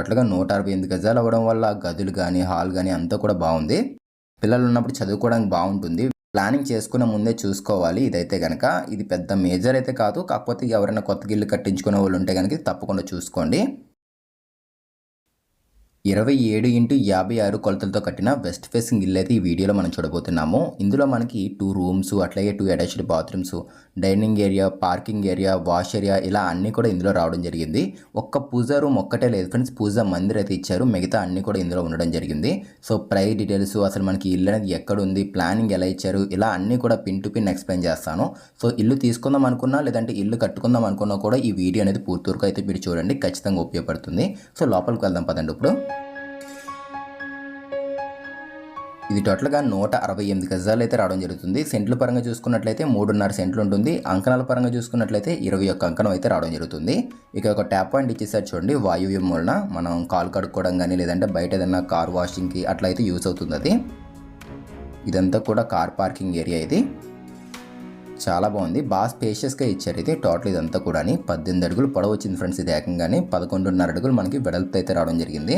టోటల్గా నూట అరవై ఎనిమిది గజాలు అవ్వడం వల్ల గదులు కానీ హాల్ కానీ అంతా కూడా బాగుంది. పిల్లలు ఉన్నప్పుడు చదువుకోవడానికి బాగుంటుంది. ప్లానింగ్ చేసుకునే ముందే చూసుకోవాలి ఇదైతే కనుక ఇది పెద్ద మేజర్ అయితే కాదు. కాకపోతే ఎవరైనా కొత్త ఇల్లు కట్టించుకునే వాళ్ళు ఉంటే కనుక తప్పకుండా చూసుకోండి. ఇరవై ఏడు ఇంటూ యాభై ఆరు కొలతలతో కట్టిన వెస్ట్ ఫేసింగ్ ఇల్లు అయితే ఈ వీడియోలో మనం చూడబోతున్నాము. ఇందులో మనకి టూ రూమ్స్ అట్లాగే two attached bathrooms dining area parking area wash area ఇలా అన్నీ కూడా ఇందులో రావడం జరిగింది. ఒక్క పూజా రూమ్ ఒక్కటే లేదు ఫ్రెండ్స్ పూజా మందిర్ అయితే ఇచ్చారు. మిగతా అన్నీ కూడా ఇందులో ఉండడం జరిగింది. సో ప్రైస్ డీటెయిల్స్ అసలు మనకి ఇల్లు అనేది ఎక్కడ ఉంది ప్లానింగ్ ఎలా ఇచ్చారు ఇలా అన్నీ కూడా పిన్ టు పిన్ ఎక్స్ప్లెయిన్ చేస్తాను. సో ఇల్లు తీసుకుందాం అనుకున్నా లేదంటే ఇల్లు కట్టుకుందాం అనుకున్నా కూడా ఈ వీడియో అనేది పూర్తి వరకు అయితే మీరు చూడండి ఖచ్చితంగా ఉపయోగపడుతుంది. సో లోపలికి వెళ్దాం పదండి ఇప్పుడు. ఇది టోటల్గా నూట అరవై ఎనిమిది గజాలు అయితే రావడం జరుగుతుంది. సెంట్ల పరంగా చూసుకున్నట్లయితే మూడున్నర సెంట్లు ఉంటుంది. అంకణాల పరంగా చూసుకున్నట్లయితే ఇరవై ఒక్క అంకణం అయితే రావడం జరుగుతుంది. ఇక ఒక ట్యాప్ పాయింట్ ఇచ్చేసారు చూడండి వాయువ్యం వలన మనం కాలు కడుక్కోవడం కానీ లేదంటే బయట ఏదైనా కార్ వాషింగ్కి అట్లా అయితే యూస్ అవుతుంది అది. ఇదంతా కూడా కార్ పార్కింగ్ ఏరియా ఇది. చాలా బాగుంది. బాగా స్పేషియస్గా ఇచ్చారు ఇది టోటల్ ఇదంతా కూడా పద్దెనిమిది అడుగులు పొడవు వచ్చింది ఫ్రెండ్స్ ఇది ఏకంగానే. పదకొండున్నర అడుగులు మనకి వెడల్పు అయితే రావడం జరిగింది.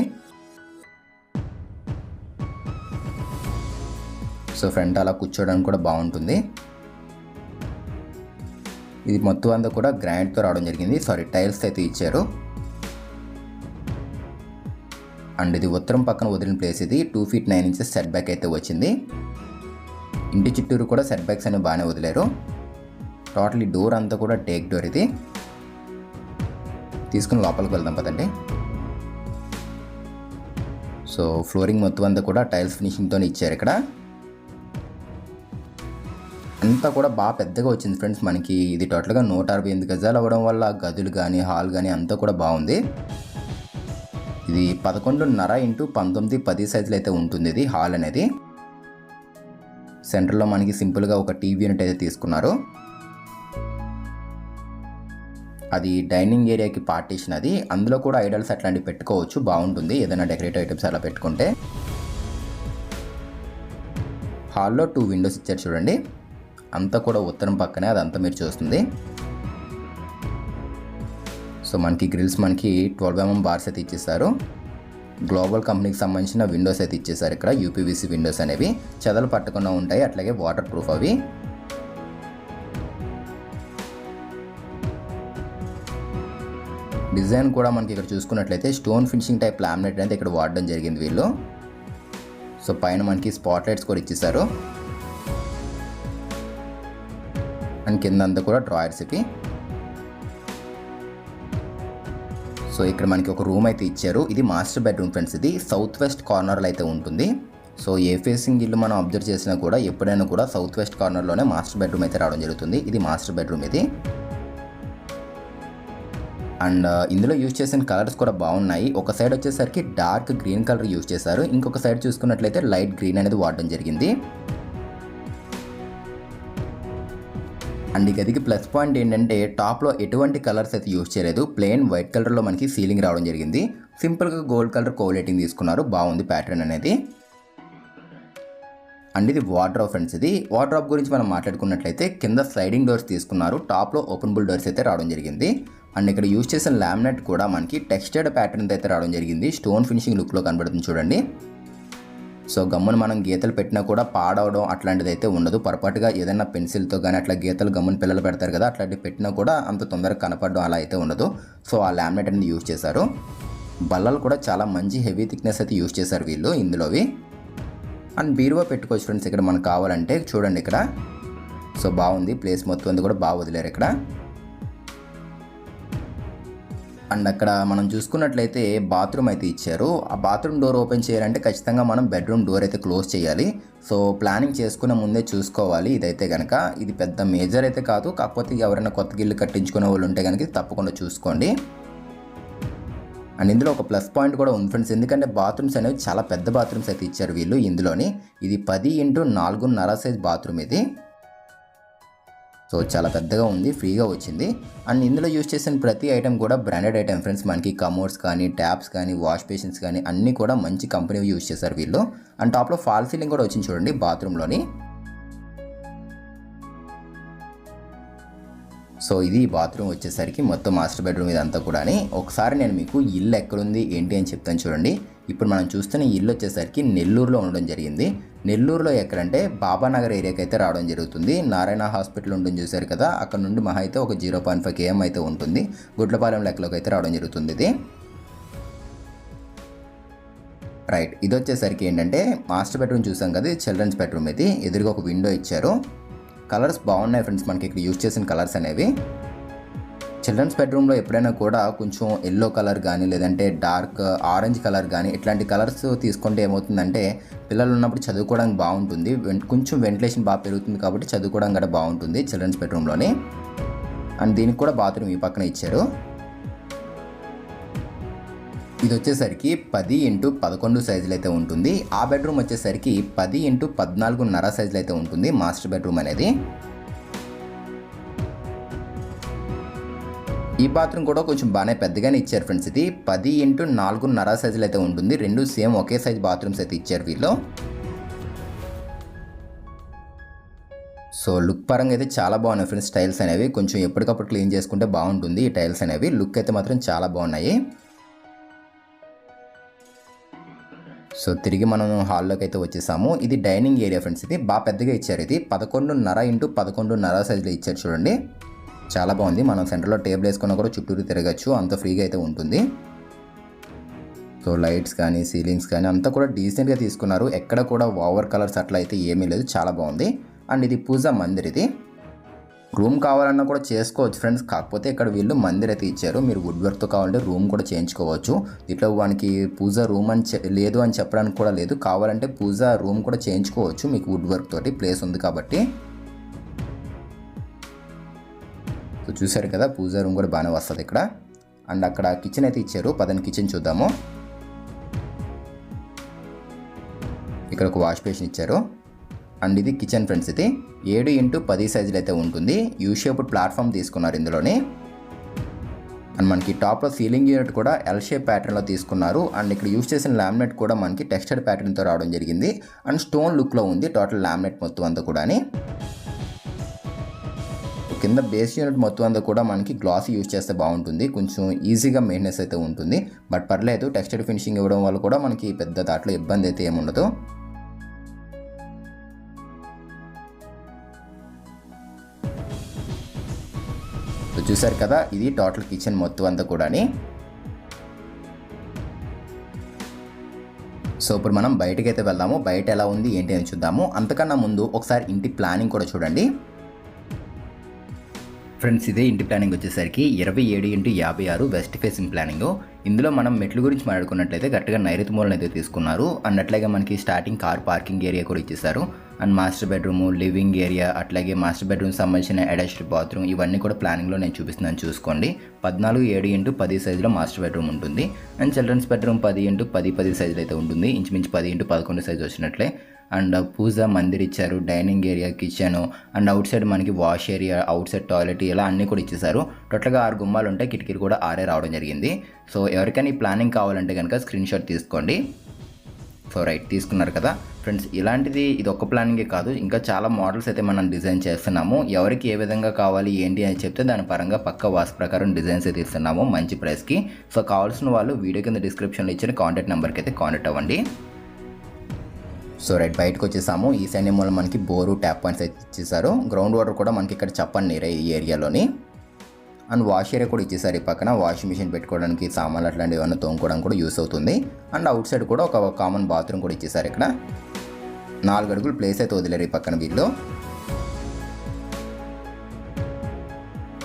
సో ఫ్రంట్ అలా కూర్చోవడానికి కూడా బాగుంటుంది. ఇది మొత్తం అంతా కూడా గ్రాండ్తో రావడం జరిగింది. సారీ టైల్స్ అయితే ఇచ్చారు. అండ్ ఇది ఉత్తరం పక్కన వదిలిన ప్లేస్ ఇది. Two feet nine inches set back అయితే వచ్చింది. ఇంటి చుట్టూరు కూడా సెట్ బ్యాక్స్ అనేవి బాగానే వదిలేరు. టోటల్ డోర్ అంతా కూడా టేక్ డోర్ ఇది. తీసుకుని లోపలికి వెళ్దాం పదండి. సో ఫ్లోరింగ్ మొత్తం అంతా కూడా టైల్స్ ఫినిషింగ్తో ఇచ్చారు ఇక్కడ. ఇదంతా కూడా బాగా పెద్దగా వచ్చింది ఫ్రెండ్స్ మనకి. ఇది టోటల్గా నూట అరవై ఎనిమిది గజాలు అవ్వడం వల్ల గదులు కానీ హాల్ కానీ అంతా కూడా బాగుంది. ఇది పదకొండున్నర ఇంటూ పంతొమ్మిది పది సైజులు అయితే ఉంటుంది ఇది హాల్ అనేది. సెంటర్లో మనకి సింపుల్గా ఒక టీవీ యూనిట్ అయితే తీసుకున్నారు. అది డైనింగ్ ఏరియాకి పార్టీషన్ అది. అందులో కూడా ఐడల్స్ అట్లాంటివి పెట్టుకోవచ్చు బాగుంటుంది. ఏదైనా డెకరేటివ్ ఐటమ్స్ అలా పెట్టుకుంటే. హాల్లో టూ విండోస్ ఇచ్చారు చూడండి. అంతా కూడా ఉత్తరం పక్కనే అదంతా మీరు చూస్తుంది. సో మనకి గ్రిల్స్ మనకి ట్వెల్వ్ ఎంఎం బార్స్ అయితే ఇచ్చేసారు. గ్లోబల్ కంపెనీకి సంబంధించిన విండోస్ అయితే ఇచ్చేసారు ఇక్కడ యూపీవీసీ విండోస్ అనేవి. చెదలు పట్టకుండా ఉంటాయి అట్లాగే వాటర్ ప్రూఫ్ అవి. డిజైన్ కూడా మనకి ఇక్కడ చూసుకున్నట్లయితే స్టోన్ ఫినిషింగ్ టైప్ లామినేట్ అయితే ఇక్కడ వాడడం జరిగింది వీళ్ళు. సో పైన మనకి స్పాట్ లైట్స్ కూడా ఇచ్చేసారు. అండ్ కింద అంతా కూడా డ్రాయర్స్కి సో ఇక్కడ మనకి ఒక రూమ్ అయితే ఇచ్చారు. ఇది మాస్టర్ బెడ్రూమ్ ఫ్రెండ్స్ ఇది సౌత్ వెస్ట్ కార్నర్లో అయితే ఉంటుంది. సో ఏ ఫేసింగ్ ఇల్లు మనం అబ్జర్వ్ చేసినా కూడా ఎప్పుడైనా కూడా సౌత్ వెస్ట్ కార్నర్లోనే మాస్టర్ బెడ్రూమ్ అయితే రావడం జరుగుతుంది. ఇది మాస్టర్ బెడ్రూమ్ ఇది. అండ్ uh, ఇందులో యూజ్ చేసిన కలర్స్ కూడా బాగున్నాయి. ఒక సైడ్ వచ్చేసరికి డార్క్ గ్రీన్ కలర్ యూజ్ చేశారు. ఇంకొక సైడ్ చూసుకున్నట్లయితే లైట్ గ్రీన్ అనేది వాడడం జరిగింది. అండ్ గదికి ప్లస్ పాయింట్ ఏంటంటే టాప్లో ఎటువంటి కలర్స్ అయితే యూజ్ చేయలేదు. ప్లెయిన్ వైట్ కలర్లో మనకి సీలింగ్ రావడం జరిగింది. సింపుల్గా గోల్డ్ కలర్ కోలేటింగ్ తీసుకున్నారు. బాగుంది ప్యాటర్న్ అనేది. అండ్ ఇది వార్డ్రాప్ ఫ్రెండ్స్ ఇది వార్డ్రాప్ గురించి మనం మాట్లాడుకున్నట్లయితే కింద స్లైడింగ్ డోర్స్ తీసుకున్నారు. టాప్లో ఓపెనబుల్ డోర్స్ అయితే రావడం జరిగింది. అండ్ ఇక్కడ యూజ్ చేసిన లామినేట్ కూడా మనకి టెక్స్టైడ్ ప్యాటర్న్ అయితే రావడం జరిగింది. స్టోన్ ఫినిషింగ్ లుక్లో కనబడుతుంది చూడండి. సో గమ్మున మనం గీతలు పెట్టినా కూడా పాడవడం అట్లాంటిది అయితే ఉండదు. పొరపాటుగా ఏదైనా పెన్సిల్తో కానీ అట్లా గీతలు గమ్మున పిల్లలు పెడతారు కదా అట్లాంటివి పెట్టినా కూడా అంత తొందరగా కనపడడం అలా అయితే ఉండదు. సో ఆ లామినేట్ అనేది యూజ్ చేశారు. బల్లలు కూడా చాలా మంచి హెవీ థిక్నెస్ అయితే యూజ్ చేశారు వీళ్ళు ఇందులోవి. అండ్ బీరువా పెట్టుకోవచ్చు ఫ్రెండ్స్ ఇక్కడ మనకు కావాలంటే చూడండి ఇక్కడ. సో బాగుంది ప్లేస్ మొత్తం అంతా కూడా బాగా వదిలేరు ఇక్కడ. అండ్ అక్కడ మనం చూసుకున్నట్లయితే బాత్రూమ్ అయితే ఇచ్చారు. ఆ బాత్రూమ్ డోర్ ఓపెన్ చేయాలంటే ఖచ్చితంగా మనం బెడ్రూమ్ డోర్ అయితే క్లోజ్ చేయాలి. సో ప్లానింగ్ చేసుకునే ముందే చూసుకోవాలి ఇదైతే కనుక ఇది పెద్ద మేజర్ అయితే కాదు. కాకపోతే ఎవరైనా కొత్త గిల్లు కట్టించుకునే వాళ్ళు ఉంటే కనుక తప్పకుండా చూసుకోండి. అండ్ ఇందులో ఒక ప్లస్ పాయింట్ కూడా ఉంది ఫ్రెండ్స్. ఎందుకంటే బాత్రూమ్స్ అనేవి చాలా పెద్ద బాత్రూమ్స్ అయితే ఇచ్చారు వీళ్ళు ఇందులోని. ఇది పది ఇంటూ నాలుగున్నర సైజ్ బాత్రూమ్ ఇది. సో చాలా పెద్దగా ఉంది ఫ్రీగా వచ్చింది. అండ్ ఇందులో యూస్ చేసిన ప్రతి ఐటెం కూడా బ్రాండెడ్ ఐటెం. ఫ్రెండ్స్ మనకి కమోడ్స్ కానీ ట్యాప్స్ కానీ వాష్ బేసిన్స్ కానీ అన్నీ కూడా మంచి కంపెనీ యూస్ చేశారు వీళ్ళు. అండ్ టాప్లో ఫాల్ సీలింగ్ కూడా వచ్చింది చూడండి బాత్రూంలోని సో ఇది బాత్రూమ్ వచ్చేసరికి మొత్తం మాస్టర్ బెడ్రూమ్ ఇదంతా కూడా ఒకసారి నేను మీకు ఇల్లు ఎక్కడుంది ఏంటి అని చెప్తాను చూడండి. ఇప్పుడు మనం చూస్తున్న ఇల్లు వచ్చేసరికి నెల్లూరులో ఉండడం జరిగింది. నెల్లూరులో ఎక్కడంటే బాబానగర్ ఏరియాకి అయితే రావడం జరుగుతుంది. నారాయణ హాస్పిటల్ ఉంటుంది చూశారు కదా అక్కడ నుండి మహా అయితే ఒక జీరో పాయింట్ ఫైవ్ కేఎం అయితే ఉంటుంది. గుడ్లపాలెం లెక్కలోకి అయితే రావడం జరుగుతుంది ఇది. రైట్ ఇది వచ్చేసరికి ఏంటంటే మాస్టర్ బెడ్రూమ్ చూసాం కదా చిల్డ్రన్స్ బెడ్రూమ్ ఇది. ఎదురుగా ఒక విండో ఇచ్చారు. కలర్స్ బాగున్నాయి ఫ్రెండ్స్. మనకి ఇక్కడ యూజ్ చేసిన కలర్స్ అనేవి. చిల్డ్రన్స్ బెడ్రూమ్లో ఎప్పుడైనా కూడా కొంచెం ఎల్లో కలర్ కానీ లేదంటే డార్క్ ఆరెంజ్ కలర్ కానీ ఇట్లాంటి కలర్స్ తీసుకుంటే ఏమవుతుందంటే పిల్లలు ఉన్నప్పుడు చదువుకోవడానికి బాగుంటుంది. కొంచెం వెంటిలేషన్ బాగా పెరుగుతుంది కాబట్టి చదువుకోవడం కూడా బాగుంటుంది చిల్డ్రన్స్ బెడ్రూమ్లోని. అండ్ దీనికి కూడా బాత్రూమ్ ఈ పక్కన ఇచ్చారు. ఇది వచ్చేసరికి పది ఇంటూ పదకొండు సైజులు అయితే ఉంటుంది. ఆ బెడ్రూమ్ వచ్చేసరికి పది ఇంటూ పద్నాలుగున్నర సైజులు అయితే ఉంటుంది మాస్టర్ బెడ్రూమ్ అనేది. ఈ బాత్రూమ్ కూడా కొంచెం బాగానే పెద్దగానే ఇచ్చారు ఫ్రెండ్స్ ఇది. పది ఇంటూ నాలుగున్నర సైజులు అయితే ఉంటుంది. రెండు సేమ్ ఒకే సైజ్ బాత్రూమ్స్ అయితే ఇచ్చారు వీళ్ళు. సో లుక్ పరంగా అయితే చాలా బాగున్నాయి ఫ్రెండ్స్ టైల్స్ అనేవి. కొంచెం ఎప్పటికప్పుడు క్లీన్ చేసుకుంటే బాగుంటుంది ఈ టైల్స్ అనేవి. లుక్ అయితే మాత్రం చాలా బాగున్నాయి. సో తిరిగి మనం హాల్లోకి అయితే వచ్చేసాము. ఇది డైనింగ్ ఏరియా ఫ్రెండ్స్ ఇది. బాగా పెద్దగా ఇచ్చారు ఇది. పదకొండున్నర ఇంటూ పదకొండున్నర సైజులో ఇచ్చారు చూడండి. చాలా బాగుంది. మనం సెంటర్లో టేబుల్ వేసుకున్నా కూడా చుట్టూరు తిరగచ్చు. అంత ఫ్రీగా అయితే ఉంటుంది. సో లైట్స్ కానీ సీలింగ్స్ కానీ అంతా కూడా డీసెంట్గా తీసుకున్నారు. ఎక్కడ కూడా ఓవర్ కలర్స్ అట్లా అయితే ఏమీ లేదు. చాలా బాగుంది. అండ్ ఇది పూజా మందిర్ ఇది. రూమ్ కావాలన్నా కూడా చేసుకోవచ్చు ఫ్రెండ్స్. కాకపోతే ఇక్కడ వీళ్ళు మందిర్ అయితే ఇచ్చారు. మీరు వుడ్ వర్క్తో కావాలంటే రూమ్ కూడా చేయించుకోవచ్చు. ఇట్లా వానికి పూజ రూమ్ అని లేదు అని చెప్పడానికి కూడా లేదు. కావాలంటే పూజ రూమ్ కూడా చేయించుకోవచ్చు. మీకు వుడ్ వర్క్ తోటి ప్లేస్ ఉంది కాబట్టి. సో చూశారు కదా పూజ రూమ్ కూడా బాగానే వస్తుంది ఇక్కడ. అండ్ అక్కడ కిచెన్ అయితే ఇచ్చారు. పదని కిచెన్ చూద్దాము. ఇక్కడ ఒక వాష్ బేసిన్ ఇచ్చారు. అండ్ ఇది కిచెన్ ఫ్రెండ్స్ ఇది ఏడు ఇంటూ పది సైజులు అయితే ఉంటుంది. యూ షేప్డ్ ప్లాట్ఫామ్ తీసుకున్నారు ఇందులోని. అండ్ మనకి టాప్లో సీలింగ్ యూనిట్ కూడా ఎల్ షేప్ ప్యాటర్న్లో తీసుకున్నారు. అండ్ ఇక్కడ యూస్ చేసిన లామినేట్ కూడా మనకి టెక్స్చర్ ప్యాటర్న్తో రావడం జరిగింది. అండ్ స్టోన్ లుక్లో ఉంది టోటల్ లామినేట్ మొత్తం అంతా కూడా కింద బేస్ యూనిట్ మొత్తం అంతా కూడా మనకి గ్లాస్ యూజ్ చేస్తే బాగుంటుంది. కొంచెం ఈజీగా మెయింటెనెన్స్ అయితే ఉంటుంది. బట్ పర్లేదు టెక్స్చర్ ఫినిషింగ్ ఇవ్వడం వల్ల కూడా మనకి పెద్ద దాంట్లో ఇబ్బంది అయితే ఏముండదు. చూసారు కదా ఇది టోటల్ కిచెన్ మొత్తం అంతా కూడాని. సో ఇప్పుడు మనం బయటకి అయితే వెళ్దాము. బయట ఎలా ఉంది ఏంటి అని చూద్దాము. అంతకన్నా ముందు ఒకసారి ఇంటి ప్లానింగ్ కూడా చూడండి. ఫ్రెండ్స్ ఇదే ఇంటి ప్లానింగ్ వచ్చేసరికి ఇరవై ఏడు ఇంటూ యాభై ఆరు వెస్ట్ ఫేసింగ్ ప్లానింగ్. ఇందులో మనం మెట్ల గురించి మాట్లాడుకున్నట్లయితే కరెక్ట్గా నైరుతి మూలను అయితే తీసుకున్నారు. అండ్ అట్లాగే మనకి స్టార్టింగ్ కార్ పార్కింగ్ ఏరియా కూడా ఇచ్చేసారు and master bedroom living area అట్లాగే మాస్టర్ బెడ్రూమ్ సంబంధించిన అటాచ్డ్ బాత్రూమ్ ఇవన్నీ కూడా ప్లానింగ్లో నేను చూపిస్తున్నాను. చూసుకోండి. పద్నాలుగు ఏడు ఇంటూ పది సైజులో మాస్టర్ బెడ్రూమ్ ఉంటుంది. అండ్ చిల్డ్రన్స్ బెడ్రూమ్ పది ఇంటూ పది పది సైజులో అయితే ఉంటుంది. ఇంచుమించు పది ఇంటూ పదకొండు సైజు వచ్చినట్లే. అండ్ పూజ మందిర్ ఇచ్చారు dining area kitchen and outside మనకి wash area outside toilet ఇలా అన్నీ కూడా ఇచ్చేసారు టోటల్గా ఆరు గుమ్మాలు ఉంటాయి కిటికీలు కూడా ఆరే రావడం జరిగింది. సో ఎవరికైనా ఈ ప్లానింగ్ కావాలంటే కనుక స్క్రీన్ షాట్ తీసుకోండి. సో రైట్ తీసుకున్నారు కదా. ఫ్రెండ్స్ ఇలాంటిది ఇది ఒక్క ప్లానింగే కాదు. ఇంకా చాలా మోడల్స్ అయితే మనం డిజైన్ చేస్తున్నాము. ఎవరికి ఏ విధంగా కావాలి ఏంటి అని చెప్తే దాని పరంగా పక్క వాస్ ప్రకారం డిజైన్స్ అయితే ఇస్తున్నాము మంచి ప్రైస్కి. సో కావాల్సిన వాళ్ళు వీడియో కింద డిస్క్రిప్షన్లో ఇచ్చిన కాంటాక్ట్ నెంబర్కి అయితే కాంటాక్ట్ అవ్వండి. సో రైట్ బయటకు వచ్చేసాము ఈ సైడ్ ఏమో మనకి బోరు ట్యాప్ పాయింట్స్ అయితే ఇచ్చేసారు. గ్రౌండ్ వాటర్ కూడా మనకి ఇక్కడ చెప్పండి నీరే ఈ ఏరియాలోని. అండ్ వాష్ ఏరియా కూడా ఇచ్చేసారు ఈ పక్కన. వాషింగ్ మిషన్ పెట్టుకోవడానికి సామాన్లు అట్లాంటివి ఏమైనా తోముకోవడానికి కూడా యూస్ అవుతుంది. అండ్ అవుట్ సైడ్ కూడా ఒక కామన్ బాత్రూమ్ కూడా ఇచ్చేసారు ఇక్కడ. నాలుగు అడుగులు ప్లేస్ అయితే వదిలేరు ఈ పక్కన వీళ్ళు.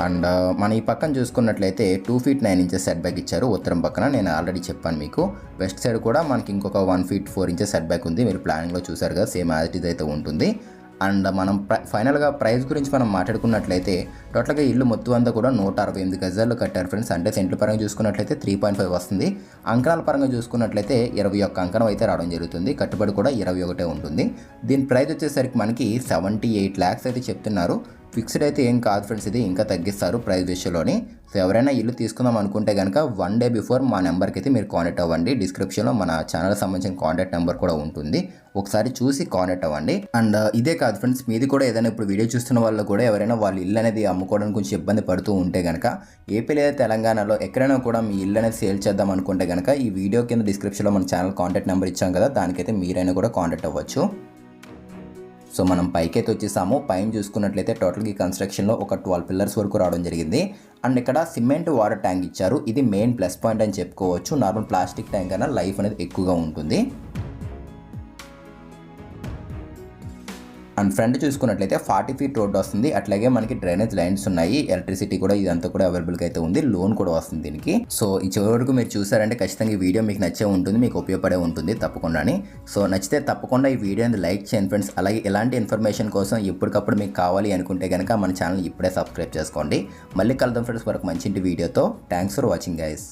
అండ్ మన ఈ పక్కన చూసుకున్నట్లయితే two feet nine inches set back ఇచ్చారు ఉత్తరం పక్కన. నేను ఆల్రెడీ చెప్పాను మీకు. వెస్ట్ సైడ్ కూడా మనకి ఇంకొక one feet four inches set back ఉంది. మీరు ప్లానింగ్లో చూసారు కదా సేమ్ యాజ్ ఇట్ అయితే ఉంటుంది. అండ్ మనం ప్ర- ఫైనల్గా ప్రైస్ గురించి మనం మాట్లాడుకున్నట్లయితే టోటల్గా ఇల్లు మొత్తం అంతా కూడా నూట అరవై ఎనిమిది గజాల్లో కట్టారు ఫ్రెండ్స్. అంటే సెంట్ల పరంగా చూసుకున్నట్లయితే త్రీ పాయింట్ ఫైవ్ వస్తుంది. అంకణాల పరంగా చూసుకున్నట్లయితే ఇరవై ఒక్క అంకణం అయితే రావడం జరుగుతుంది. కట్టుబడి కూడా ఇరవై ఒకటే ఉంటుంది. దీని ప్రైస్ వచ్చేసరికి మనకి సెవెంటీ ఎయిట్ ల్యాక్స్ అయితే చెప్తున్నారు. ఫిక్స్డ్ అయితే ఏం కాదు ఫ్రెండ్స్ ఇది ఇంకా తగ్గిస్తారు ప్రైస్ విషయంలోని. సో ఎవరైనా ఇల్లు తీసుకుందాం అనుకుంటే కనుక వన్ డే బిఫోర్ మా నెంబర్కి అయితే మీరు కాంటాక్ట్ అవ్వండి. డిస్క్రిప్షన్లో మన ఛానల్ సంబంధించిన కాంటాక్ట్ నెంబర్ కూడా ఉంటుంది. ఒకసారి చూసి కాంటాక్ట్ అవ్వండి. అండ్ uh, ఇదే కాదు ఫ్రెండ్స్ మీది కూడా ఏదైనా ఇప్పుడు వీడియో చూస్తున్న వాళ్ళు కూడా ఎవరైనా వాళ్ళ ఇల్లు అనేది అమ్ముకోవడానికి కొంచెం ఇబ్బంది పడుతూ ఉంటే కనుక ఏపీ లేదా తెలంగాణలో ఎక్కడైనా కూడా మీ ఇల్లు అనేది సేల్ చేద్దాం అనుకుంటే కనుక ఈ వీడియో కింద డిస్క్రిప్షన్లో మన ఛానల్ కాంటాక్ట్ నెంబర్ ఇచ్చాం కదా దానికైతే మీరైనా కూడా కాంటాక్ట్ అవ్వచ్చు. సో మనం పైకైతే వచ్చేసాము. పైన చూసుకున్నట్లయితే టోటల్గా కన్స్ట్రక్షన్లో ఒక ట్వెల్వ్ పిల్లర్స్ వరకు రావడం జరిగింది. అండ్ ఇక్కడ సిమెంట్ వాటర్ ట్యాంక్ ఇచ్చారు. ఇది మెయిన్ ప్లస్ పాయింట్ అని చెప్పుకోవచ్చు. నార్మల్ ప్లాస్టిక్ ట్యాంక్ అయినా లైఫ్ అనేది ఎక్కువగా ఉంటుంది. అండ్ ఫ్రంట్ చూసుకున్నట్లయితే ఫార్టీ ఫీట్ రోడ్ వస్తుంది. అట్లాగే మనకి డ్రైనేజ్ లైన్స్ ఉన్నాయి. ఎలక్ట్రిసిటీ కూడా ఇదంతా కూడా అవైలబుల్గా అయితే ఉంది. లోన్ కూడా వస్తుంది దీనికి. సో ఈ చివరి వరకు మీరు చూసారంటే ఖచ్చితంగా ఈ వీడియో మీకు నచ్చే ఉంటుంది. మీకు ఉపయోగపడే ఉంటుంది. తప్పకుండాని సో నచ్చితే తప్పకుండా ఈ వీడియోని లైక్ చేయండి ఫ్రెండ్స్. అలాగే ఇలాంటి ఇన్ఫర్మేషన్ కోసం ఎప్పటికప్పుడు మీకు కావాలి అనుకుంటే కనుక మన ఛానల్ ఇప్పుడే సబ్స్క్రైబ్ చేసుకోండి. మళ్ళీ కలుద్దాం ఫ్రెండ్స్. వరకు మంచి వీడియోతో. Thanks for watching guys